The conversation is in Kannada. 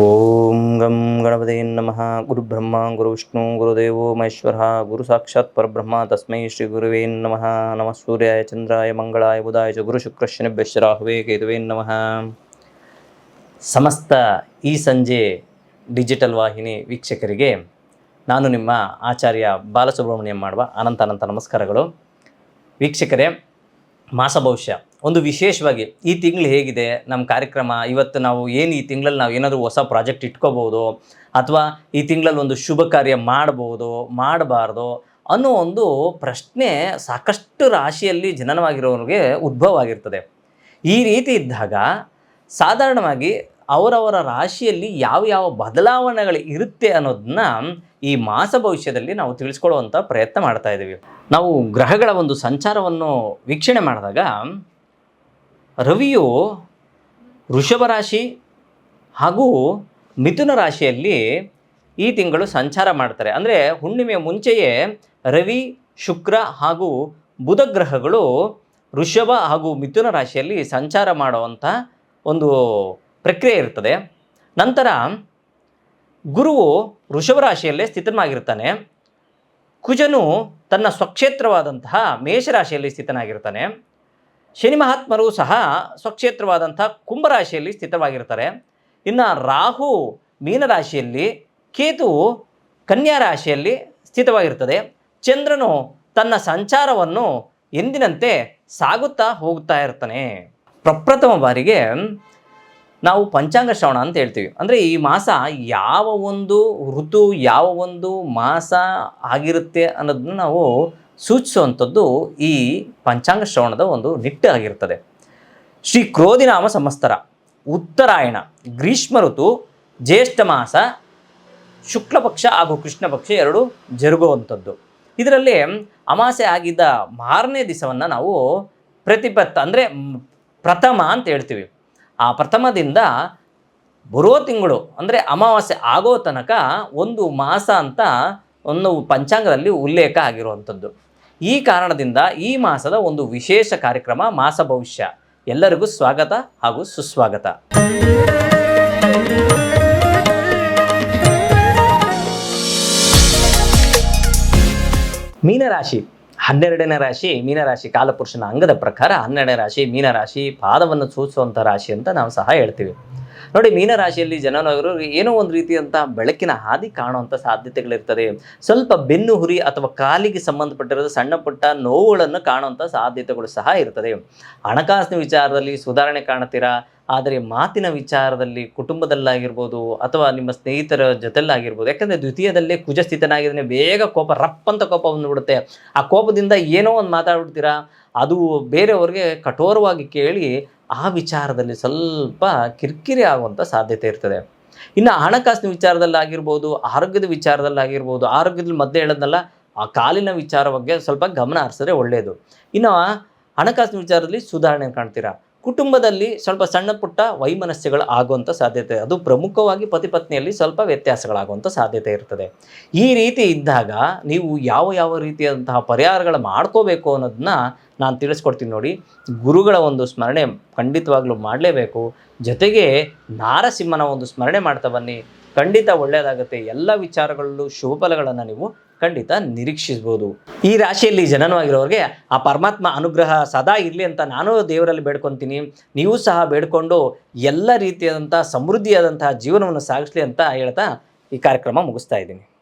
ಓಂ ಗಂ ಗಣಪತಿ ನಮಃ ಗುರುಬ್ರಹ್ಮ ಗುರುವಿಷ್ಣು ಗುರು ವಿಷ್ಣು ಗುರುದೇವೋ ಮಹೇಶ್ವರ ಗುರು ಸಾಕ್ಷಾತ್ ಪರಬ್ರಹ್ಮ ತಸ್ಮೈ ಶ್ರೀ ಗುರುವೇ ನಮಃ ನಮಃ ಸೂರ್ಯಾಯ ಚಂದ್ರಾಯ ಮಂಗಳಾಯ ಬುಧಾಯ ಚ ಗುರು ಶುಕ್ರ ಶನಿಭ್ಯಶ್ಚ ರಾಹುವೇ ಕೇತುವೇ ನಮಃ ಸಮಸ್ತ ಈ ಸಂಜೆ ಡಿಜಿಟಲ್ ವಾಹಿನಿ ವೀಕ್ಷಕರಿಗೆ ನಾನು ನಿಮ್ಮ ಆಚಾರ್ಯ ಬಾಲಸುಬ್ರಹ್ಮಣ್ಯಂ ಮಾಡುವ ಅನಂತ ಅನಂತ ನಮಸ್ಕಾರಗಳು. ವೀಕ್ಷಕರೇ, ಮಾಸ ಭವಿಷ್ಯ. ಒಂದು ವಿಶೇಷವಾಗಿ ಈ ತಿಂಗಳು ಹೇಗಿದೆ ನಮ್ಮ ಕಾರ್ಯಕ್ರಮ, ಇವತ್ತು ನಾವು ಏನು ಈ ತಿಂಗಳಲ್ಲಿ ನಾವು ಏನಾದರೂ ಹೊಸ ಪ್ರಾಜೆಕ್ಟ್ ಇಟ್ಕೋಬೋದು ಅಥವಾ ಈ ತಿಂಗಳಲ್ಲಿ ಒಂದು ಶುಭ ಕಾರ್ಯ ಮಾಡ್ಬೋದು ಮಾಡಬಾರ್ದು ಅನ್ನೋ ಒಂದು ಪ್ರಶ್ನೆ ಸಾಕಷ್ಟು ರಾಶಿಯಲ್ಲಿ ಜನನವಾಗಿರೋರಿಗೆ ಉದ್ಭವ ಆಗಿರ್ತದೆ ಈ ರೀತಿ ಇದ್ದಾಗ ಸಾಧಾರಣವಾಗಿ ಅವರವರ ರಾಶಿಯಲ್ಲಿ ಯಾವ ಯಾವ ಬದಲಾವಣೆಗಳು ಇರುತ್ತೆ ಅನ್ನೋದನ್ನ ಈ ಮಾಸ ಭವಿಷ್ಯದಲ್ಲಿ ನಾವು ತಿಳಿಸ್ಕೊಳ್ಳುವಂಥ ಪ್ರಯತ್ನ ಮಾಡ್ತಾ ಇದ್ದೀವಿ ನಾವು ಗ್ರಹಗಳ ಒಂದು ಸಂಚಾರವನ್ನು ವೀಕ್ಷಣೆ ಮಾಡಿದಾಗ ರವಿಯು ವೃಷಭ ರಾಶಿ ಹಾಗೂ ಮಿಥುನ ರಾಶಿಯಲ್ಲಿ ಈ ತಿಂಗಳು ಸಂಚಾರ ಮಾಡ್ತಾರೆ. ಅಂದರೆ ಹುಣ್ಣಿಮೆಯ ಮುಂಚೆಯೇ ರವಿ, ಶುಕ್ರ ಹಾಗೂ ಬುಧ ಗ್ರಹಗಳು ವೃಷಭ ಹಾಗೂ ಮಿಥುನ ರಾಶಿಯಲ್ಲಿ ಸಂಚಾರ ಮಾಡುವಂಥ ಒಂದು ಪ್ರಕ್ರಿಯೆ ಇರ್ತದೆ. ನಂತರ ಗುರುವು ವೃಷಭ ರಾಶಿಯಲ್ಲೇ ಸ್ಥಿತನಾಗಿರ್ತಾನೆ. ಕುಜನು ತನ್ನ ಸ್ವಕ್ಷೇತ್ರವಾದಂತಹ ಮೇಷರಾಶಿಯಲ್ಲಿ ಸ್ಥಿತನಾಗಿರ್ತಾನೆ. ಶನಿ ಮಹಾತ್ಮರು ಸಹ ಸ್ವಕ್ಷೇತ್ರವಾದಂಥ ಕುಂಭರಾಶಿಯಲ್ಲಿ ಸ್ಥಿತವಾಗಿರ್ತಾರೆ ಇನ್ನು ರಾಹು ಮೀನರಾಶಿಯಲ್ಲಿ, ಕೇತು ಕನ್ಯಾ ರಾಶಿಯಲ್ಲಿ ಸ್ಥಿತವಾಗಿರ್ತದೆ ಚಂದ್ರನು ತನ್ನ ಸಂಚಾರವನ್ನು ಎಂದಿನಂತೆ ಸಾಗುತ್ತಾ ಹೋಗುತ್ತಾ ಇರ್ತಾನೆ ಪ್ರಪ್ರಥಮ ಬಾರಿಗೆ ನಾವು ಪಂಚಾಂಗ ಶ್ರವಣ ಅಂತ ಹೇಳ್ತೀವಿ. ಅಂದರೆ ಈ ಮಾಸ ಯಾವ ಒಂದು ಋತು, ಯಾವ ಒಂದು ಮಾಸ ಆಗಿರುತ್ತೆ ಅನ್ನೋದನ್ನ ನಾವು ಸೂಚಿಸುವಂಥದ್ದು ಈ ಪಂಚಾಂಗ ಶ್ರವಣದ ಒಂದು ನಿಟ್ಟು ಆಗಿರ್ತದೆ. ಶ್ರೀ ಕ್ರೋಧಿನಾಮ ಸಮಸ್ತರ, ಉತ್ತರಾಯಣ, ಗ್ರೀಷ್ಮ ಋತು, ಜ್ಯೇಷ್ಠ ಮಾಸ ಶುಕ್ಲ ಪಕ್ಷ ಹಾಗೂ ಕೃಷ್ಣ ಪಕ್ಷ ಎರಡು ಜರುಗುವಂಥದ್ದು. ಇದರಲ್ಲಿ ಅಮಾಸೆ ಆಗಿದ್ದ ಮಾರನೇ ದಿವಸವನ್ನು ನಾವು ಪ್ರತಿಪತ್ತ, ಅಂದರೆ ಪ್ರಥಮ ಅಂತ ಹೇಳ್ತೀವಿ. ಆ ಪ್ರಥಮದಿಂದ ಬರೋ ತಿಂಗಳು, ಅಂದರೆ ಅಮಾವಾಸ್ಯೆ ಆಗೋ ತನಕ ಒಂದು ಮಾಸ ಅಂತ ಒಂದು ಪಂಚಾಂಗದಲ್ಲಿ ಉಲ್ಲೇಖ ಆಗಿರುವಂಥದ್ದು. ಈ ಕಾರಣದಿಂದ ಈ ಮಾಸದ ಒಂದು ವಿಶೇಷ ಕಾರ್ಯಕ್ರಮ ಮಾಸ ಭವಿಷ್ಯ. ಎಲ್ಲರಿಗೂ ಸ್ವಾಗತ ಹಾಗೂ ಸುಸ್ವಾಗತ. ಮೀನರಾಶಿ. ಹನ್ನೆರಡನೇ ರಾಶಿ ಮೀನರಾಶಿ ಕಾಲಪುರುಷನ ಅಂಗದ ಪ್ರಕಾರ ಹನ್ನೆರಡನೇ ರಾಶಿ ಮೀನರಾಶಿ ಪಾದವನ್ನು ಸೂಚಿಸುವಂಥ ರಾಶಿ ಅಂತ ನಾವು ಸಹ ಹೇಳ್ತೀವಿ. ನೋಡಿ ಮೀನರಾಶಿಯಲ್ಲಿ ಜನನಗರು ಏನೋ ಒಂದು ರೀತಿಯಂಥ ಬೆಳಕಿನ ಹಾದಿ ಕಾಣುವಂಥ ಸಾಧ್ಯತೆಗಳಿರ್ತದೆ. ಸ್ವಲ್ಪ ಬೆನ್ನು ಹುರಿ ಅಥವಾ ಕಾಲಿಗೆ ಸಂಬಂಧಪಟ್ಟಿರೋದು ಸಣ್ಣ ಪುಟ್ಟ ನೋವುಗಳನ್ನು ಕಾಣುವಂಥ ಸಾಧ್ಯತೆಗಳು ಸಹ ಇರ್ತದೆ. ಹಣಕಾಸಿನ ವಿಚಾರದಲ್ಲಿ ಸುಧಾರಣೆ ಕಾಣ್ತೀರಾ ಆದರೆ ಮಾತಿನ ವಿಚಾರದಲ್ಲಿ ಕುಟುಂಬದಲ್ಲಾಗಿರ್ಬೋದು ಅಥವಾ ನಿಮ್ಮ ಸ್ನೇಹಿತರ ಜೊತೆಲ್ಲಾಗಿರ್ಬೋದು, ಯಾಕಂದರೆ ದ್ವಿತೀಯದಲ್ಲೇ ಕುಜಸ್ಥಿತನಾಗಿದ್ದಾನೆ, ಬೇಗ ಕೋಪ ರಪ್ ಅಂತ ಕೋಪ ಬಂದುಬಿಡುತ್ತೆ. ಆ ಕೋಪದಿಂದ ಏನೋ ಒಂದು ಮಾತಾಡ್ಬಿಡ್ತೀರಾ? ಅದು ಬೇರೆಯವ್ರಿಗೆ ಕಠೋರವಾಗಿ ಕೇಳಿ ಆ ವಿಚಾರದಲ್ಲಿ ಸ್ವಲ್ಪ ಕಿರಿಕಿರಿ ಆಗುವಂಥ ಸಾಧ್ಯತೆ ಇರ್ತದೆ. ಇನ್ನು ಹಣಕಾಸಿನ ವಿಚಾರದಲ್ಲಾಗಿರ್ಬೋದು, ಆರೋಗ್ಯದ ವಿಚಾರದಲ್ಲಾಗಿರ್ಬೋದು, ಆರೋಗ್ಯದಲ್ಲಿ ಮಧ್ಯೆ ಹೇಳೋದನ್ನೆಲ್ಲ ಆ ಕಾಲಿನ ವಿಚಾರ ಬಗ್ಗೆ ಸ್ವಲ್ಪ ಗಮನ ಹರಿಸಿದ್ರೆ ಒಳ್ಳೆಯದು ಇನ್ನು ಹಣಕಾಸಿನ ವಿಚಾರದಲ್ಲಿ ಸುಧಾರಣೆ ಕಾಣ್ತೀರಾ? ಕುಟುಂಬದಲ್ಲಿ ಸ್ವಲ್ಪ ಸಣ್ಣ ಪುಟ್ಟ ವೈಮನಸ್ಯಗಳು ಆಗುವಂಥ ಸಾಧ್ಯತೆ, ಅದು ಪ್ರಮುಖವಾಗಿ ಪತಿ ಪತ್ನಿಯಲ್ಲಿ ಸ್ವಲ್ಪ ವ್ಯತ್ಯಾಸಗಳಾಗುವಂಥ ಸಾಧ್ಯತೆ ಇರ್ತದೆ. ಈ ರೀತಿ ಇದ್ದಾಗ ನೀವು ಯಾವ ಯಾವ ರೀತಿಯಾದಂತಹ ಪರಿಹಾರಗಳು ಮಾಡ್ಕೋಬೇಕು ಅನ್ನೋದನ್ನ ನಾನು ತಿಳಿಸ್ಕೊಡ್ತೀನಿ ನೋಡಿ. ಗುರುಗಳ ಒಂದು ಸ್ಮರಣೆ ಖಂಡಿತವಾಗ್ಲೂ ಮಾಡಲೇಬೇಕು. ಜೊತೆಗೆ ನಾರಸಿಂಹನ ಒಂದು ಸ್ಮರಣೆ ಮಾಡ್ತಾ ಬನ್ನಿ. ಖಂಡಿತ ಒಳ್ಳೆಯದಾಗುತ್ತೆ ಎಲ್ಲ ವಿಚಾರಗಳಲ್ಲೂ ಶುಭ ಫಲಗಳನ್ನು ನೀವು ಖಂಡಿತ ನಿರೀಕ್ಷಿಸ್ಬೋದು ಈ ರಾಶಿಯಲ್ಲಿ ಜನನವಾಗಿರೋರಿಗೆ ಆ ಪರಮಾತ್ಮ ಅನುಗ್ರಹ ಸದಾ ಇರಲಿ ಅಂತ ನಾನು ದೇವರಲ್ಲಿ ಬೇಡ್ಕೊತೀನಿ. ನೀವು ಸಹ ಬೇಡ್ಕೊಂಡು ಎಲ್ಲ ರೀತಿಯಾದಂಥ ಸಮೃದ್ಧಿಯಾದಂತಹ ಜೀವನವನ್ನು ಸಾಗಿಸ್ಲಿ ಅಂತ ಹೇಳ್ತಾ ಈ ಕಾರ್ಯಕ್ರಮ ಮುಗಿಸ್ತಾ ಇದ್ದೀನಿ.